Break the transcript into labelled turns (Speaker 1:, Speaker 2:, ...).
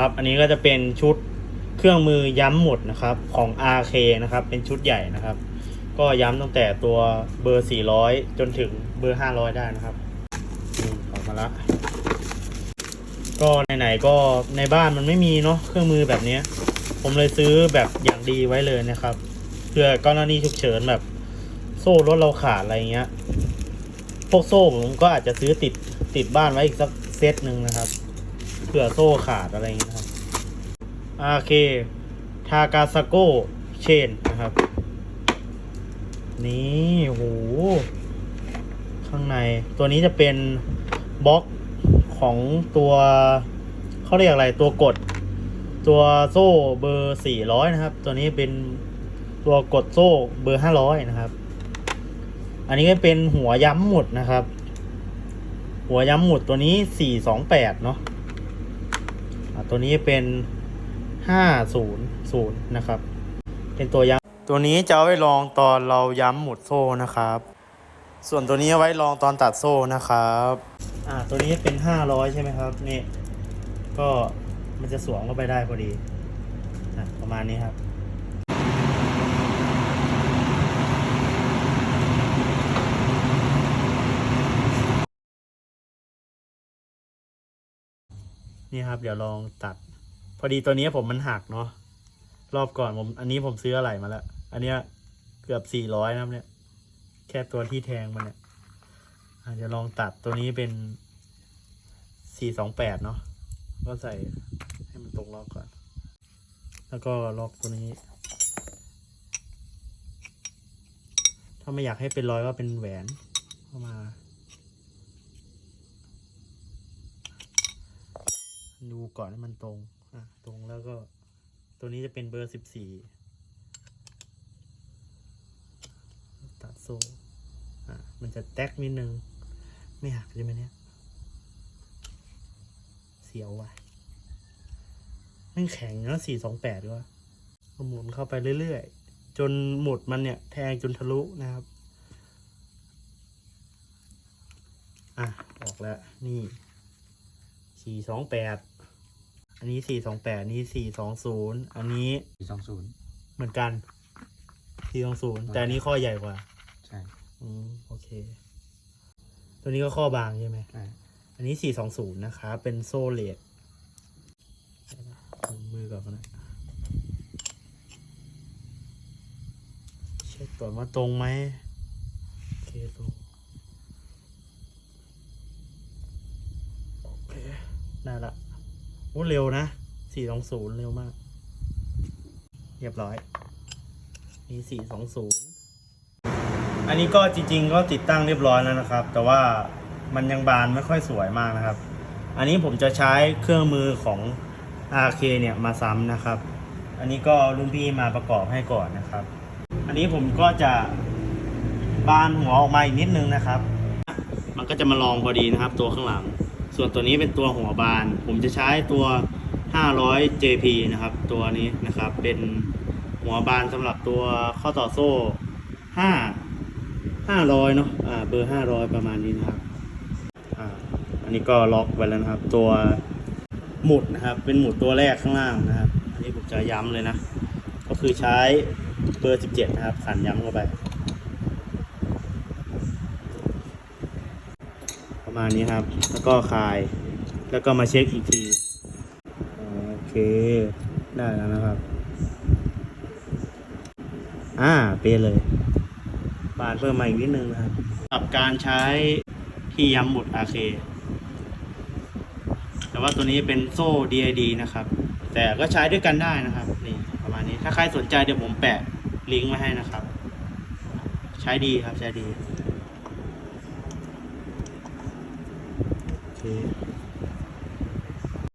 Speaker 1: ครับ อันนี้ก็จะเป็นชุดเครื่องมือย้ำหมดนะครับของ RK นะครับ เป็นชุดใหญ่นะครับ ก็ย้ำตั้งแต่ตัวเบอร์ 400 จนถึงเบอร์ 500 ได้นะครับออกมาละก็ไหนๆก็ในบ้านมันไม่มีเนาะเครื่องมือแบบนี้ ผมเลยซื้อแบบอย่างดีไว้เลยนะครับเพื่อกรณีฉุกเฉินแบบโซ่รถเราขาดอะไรเงี้ย พวกโซ่ผมก็อาจจะซื้อติดติดบ้านไว้อีกสักเซตหนึ่งนะครับ ผื่อโซ่ขาดอะไรอย่างเงี้ยครับโอเค ทากาซโกเชนนะครับ นี่โหข้างในตัวนี้จะเป็นบล็อกของตัวเขาเรียกอะไรตัวกด ตัวโซ่เบอร์สี่ร้อยนะครับ ตัวนี้เป็นตัวกดโซ่เบอร์ห้าร้อยนะครับ อันนี้ก็เป็นหัวย้ำหมุดนะครับ หัวย้ำหมุดตัวนี้สี่สองแปดเนาะ ตัวนี้เป็นห้าศูนย์ศูนย์นะครับ เป็นตัวย้ำตัวนี้จะเอาไว้ลองตอนเราย้ำหมุดโซ่นะครับ ส่วนตัวนี้เอาไว้ลองตอนตัดโซ่นะครับอ่าตัวนี้เป็นห้าร้อยใช่ไหมครับนี่ก็มันจะสวมเข้าไปได้พอดีนะประมาณนี้ครับ นี่ครับ เดี๋ยวลองตัด พอดีตัวนี้ผมมันหักเนาะรอบก่อนผม อันนี้ผมซื้ออะไรมาแล้ว อันเนี้ยเกือบสี่ร้อยนะครับเนี่ย แค่ตัวที่แทงมันเนี่ยอะเดี๋ยวลองตัดตัวนี้เป็นสี่สองแปดเนาะก็ใส่ให้มันตรงล็อกก่อน แล้วก็ล็อกตัวนี้ ถ้าไม่อยากให้เป็นรอยก็เป็นแหวนเข้ามา ดูก่อนให้มันตรง อะ ตรงแล้วก็ ตัวนี้จะเป็นเบอร์สิบสี่ตัดโซ่อะ มันจะแตกนิดนึง ไม่หักใช่ไหมเนี่ย เสียวว่ะแม่งแข็งนะสี่สองแปดด้วยก็หมุนเข้าไปเรื่อยๆ จนหมดมันเนี่ย แทงจนทะลุนะครับ อะ ออกแล้ว นี่สี่สองแปด อันนี้สี่สองแปดนี่สี่สองศูนย์อันนี้
Speaker 2: สี่สองศูนย์
Speaker 1: เหมือนกันสี่สองศูนย์แต่อันนี้ข้อใหญ่กว่า
Speaker 2: ใช่
Speaker 1: อืมโอเค ตัวนี้ก็ข้อบางใช่ไหม
Speaker 2: ใช่
Speaker 1: อันนี้สี่สองศูนย์นะครับเป็นโซ่เลดมือก่อนนะเช็คก่อนว่าตรงไหมโอเคตรงโอเคได้ละโอ้เร็วนะสี่สองศูนย์เร็วมาก เรียบร้อยนี่สี่สองศูนย์อันนี้ก็จริง ๆ ก็ติดตั้งเรียบร้อยแล้วนะครับ แต่ว่ามันยังบานไม่ค่อยสวยมากนะครับ อันนี้ผมจะใช้เครื่องมือของ RK เนี่ยมาซ้ำนะครับ อันนี้ก็รุ่นพี่มาประกอบให้ก่อนนะครับ อันนี้ผมก็จะบานหัวออกมาอีกนิดนึงนะครับ มันก็จะมาลองพอดีนะครับ ตัวข้างหลัง ส่วนตัวนี้เป็นตัวหัวบาน ผมจะใช้ตัว 500 JP นะครับ ตัวนี้นะครับเป็นหัวบานสำหรับตัวข้อต่อโซ่ 5 500เนาะอ่าเบอร์ 500 ประมาณนี้นะครับอ่าอันนี้ก็ล็อกไว้แล้วนะครับ ตัวหมุดนะครับ เป็นหมุดตัวแรกข้างล่างนะครับ อันนี้ผมจะย้ำเลยนะ ก็คือใช้เบอร์ 17 นะครับขันย้ำเข้าไป ประ มาณนี้ครับ แล้วก็คลาย แล้วก็มาเช็คอีกที โอเค ได้แล้วนะครับ อ่า เป๊ะเลย บานเพิ่มมาอีกนิดนึงนะครับกับการใช้ที่ย้ำหมุด RK แต่ว่าตัวนี้เป็นโซ่ DID นะครับ แต่ก็ใช้ด้วยกันได้นะครับนี่ประมาณนี้ ถ้าใครสนใจเดี๋ยวผมแปะลิงก์ไว้ให้นะครับ ใช้ดีครับ ใช้ดี โอเค